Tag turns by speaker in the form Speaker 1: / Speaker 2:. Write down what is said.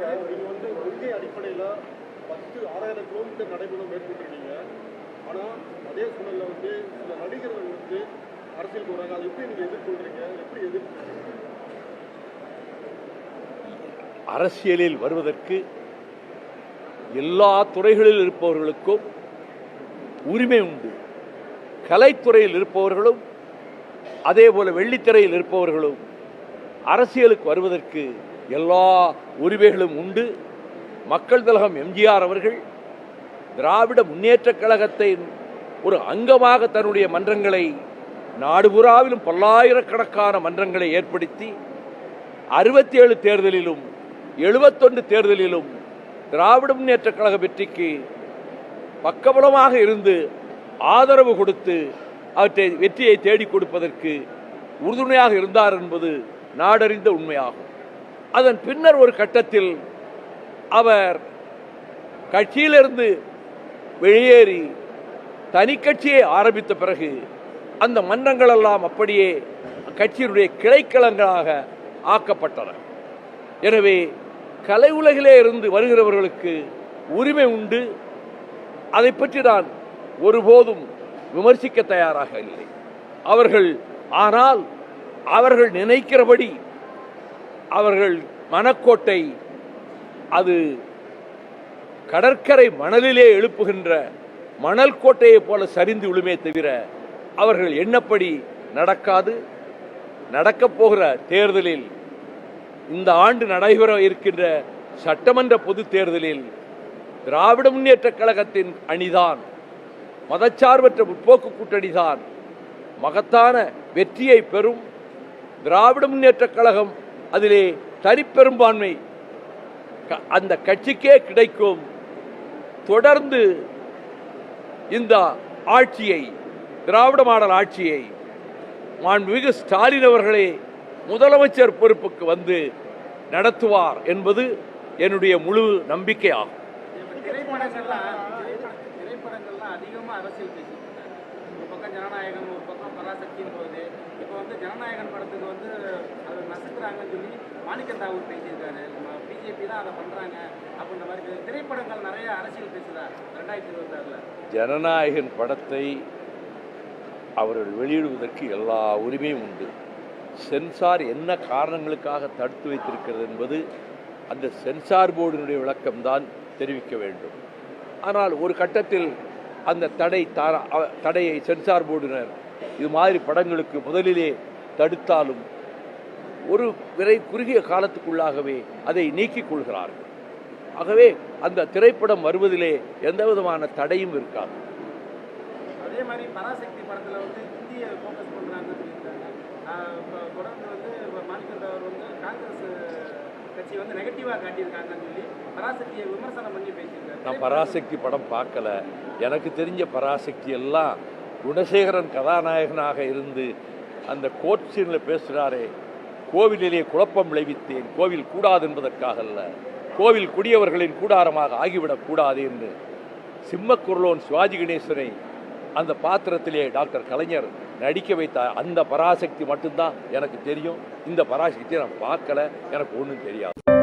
Speaker 1: Sir நீங்க வந்து கொள்கை அடிப்படையில் பத்து ஆறாயிரம் கிலோமீட்டர் நடைபெறும் மேற்கொண்டிருக்கீங்க. ஆனால் அதே சூழல்ல வந்து சில நடிகர்கள் வந்து அரசியல் வராங்க அதை எப்படி நீங்க எதிர்கொள்றீங்க? எப்படி எதிர்க்கிறீங்க
Speaker 2: அரசியலில் வருவதற்கு எல்லா துறைகளில் இருப்பவர்களுக்கும் உரிமை உண்டு. கலைத்துறையில் இருப்பவர்களும் அதே போல வெள்ளித்திரையில் இருப்பவர்களும் அரசியலுக்கு வருவதற்கு எல்லா உரிமைகளும் உண்டு. மக்கள் திலகம் எம்ஜிஆர் அவர்கள் திராவிட முன்னேற்றக் கழகத்தின் ஒரு அங்கமாக தன்னுடைய மன்றங்களை நாடுபுறாவிலும் பல்லாயிரக்கணக்கான மன்றங்களை ஏற்படுத்தி அறுபத்தி ஏழு தேர்தலிலும் எழுபத்தொன்று தேர்தலிலும் திராவிட முன்னேற்றக் கழக வெற்றிக்கு பக்கபலமாக இருந்து ஆதரவு கொடுத்து அவற்றை வெற்றியை தேடிக் கொடுப்பதற்கு உறுதுணையாக இருந்தார் என்பது நாடறிந்த உண்மையாகும். அதன் பின்னர் ஒரு கட்டத்தில் அவர் கட்சியிலிருந்து வெளியேறி தனி கட்சியை ஆரம்பித்த பிறகு அந்த மன்றங்கள் எல்லாம் அப்படியே கட்சியினுடைய கிளைக்களங்களாக ஆக்கப்பட்டன. எனவே கலை உலகிலே இருந்து வருகிறவர்களுக்கு உரிமை உண்டு. அதை பற்றி நான் ஒருபோதும் விமர்சிக்க தயாராக இல்லை. அவர்கள் ஆனால் அவர்கள் நினைக்கிறபடி அவர்கள் மனக்கோட்டை அது கடற்கரை மணலிலே எழுப்புகின்ற மணல் கோட்டையைப் போல சரிந்து விழுமே தவிர அவர்கள் என்னப்படி நடக்காது? நடக்கப் போகிற தேர்தலில் இந்த ஆண்டு நடைபெற இருக்கின்ற சட்டமன்ற பொது தேர்தலில் திராவிட முன்னேற்றக் கழகத்தின் அணிதான் மதச்சார்பற்ற முற்போக்கு கூட்டணிதான் மகத்தான வெற்றியை பெறும் திராவிட முன்னேற்ற கழகம் அதிலே தனிப்பெரும்பான்மை அந்த கட்சிக்கே கிடைக்கும். தொடர்ந்து இந்த ஆட்சியை திராவிட மாடல் ஆட்சியை மாண்புமிகு ஸ்டாலின் அவர்களே முதலமைச்சர் பொறுப்புக்கு வந்து நடத்துவார் என்பது என்னுடைய முழு நம்பிக்கையாகும்
Speaker 3: திரைப்படங்கள்லாம் ஒரு பக்கம் ஜனநாயகம் ஒரு பக்கம் பராசக்தியின் போது இப்போ வந்து ஜனநாயகன் படத்துக்கு வந்து நசுக்கிறாங்கன்னு சொல்லி மாணிக்கம் தாகூர் பேசியிருக்காரு. பிஜேபி தான் அதை பண்ணுறாங்க அப்படின்ற மாதிரி திரைப்படங்கள் நிறைய அரசியல் பேசுதா ரெண்டாயிரத்தி இருபத்தாறில்.
Speaker 2: ஜனநாயகன் படத்தை அவர்கள் வெளியிடுவதற்கு எல்லா உரிமையும் உண்டு. சென்சார் என்ன காரணங்களுக்காக தடுத்து வைத்திருக்கிறது என்பது அந்த சென்சார் போர்டினுடைய விளக்கம்தான் தெரிவிக்க வேண்டும். ஆனால் ஒரு கட்டத்தில் அந்த தடை தடையை சென்சார் போர்டினர் இது மாதிரி படங்களுக்கு முதலிலே தடுத்தாலும் ஒரு விரை குறுகிய காலத்துக்குள்ளாகவே அதை நீக்கிக் கொள்கிறார்கள். ஆகவே அந்த திரைப்படம் வருவதிலே எந்த விதமான தடையும் இருக்காது.
Speaker 3: அதே மாதிரி பராசக்தி படத்தில் வந்து ஹிந்தியை ஃபோக்கஸ் இப்போ தொடர்ந்து வந்து தாகூர் வந்து காங்கிரஸ் கட்சி வந்து நெகட்டிவாக காட்டியிருக்காங்கன்னு சொல்லி பராசக்தியை விமர்சனம் பண்ணி பேசியிருக்காரு.
Speaker 2: நான் பராசக்தி படம் பார்க்கல. எனக்கு தெரிஞ்ச பராசக்தி எல்லாம் குணசேகரன் கதாநாயகனாக இருந்து அந்த கோர்ட் சீனில் பேசுகிறாரே கோவிலிலே குழப்பம் விளைவித்தேன். கோவில் கூடாது என்பதற்காக அல்ல கோவில் குடியவர்களின் கூடாரமாக ஆகிவிடக் கூடாது என்று சிம்மக்குரலோன் சிவாஜி கணேசனை அந்த பாத்திரத்திலே டாக்டர் கலைஞர் நடிக்க வைத்த அந்த பராசக்தி மட்டும்தான் எனக்கு தெரியும். இந்த பராசக்தியை நான் பார்க்கல. எனக்கு ஒன்றும் தெரியாது.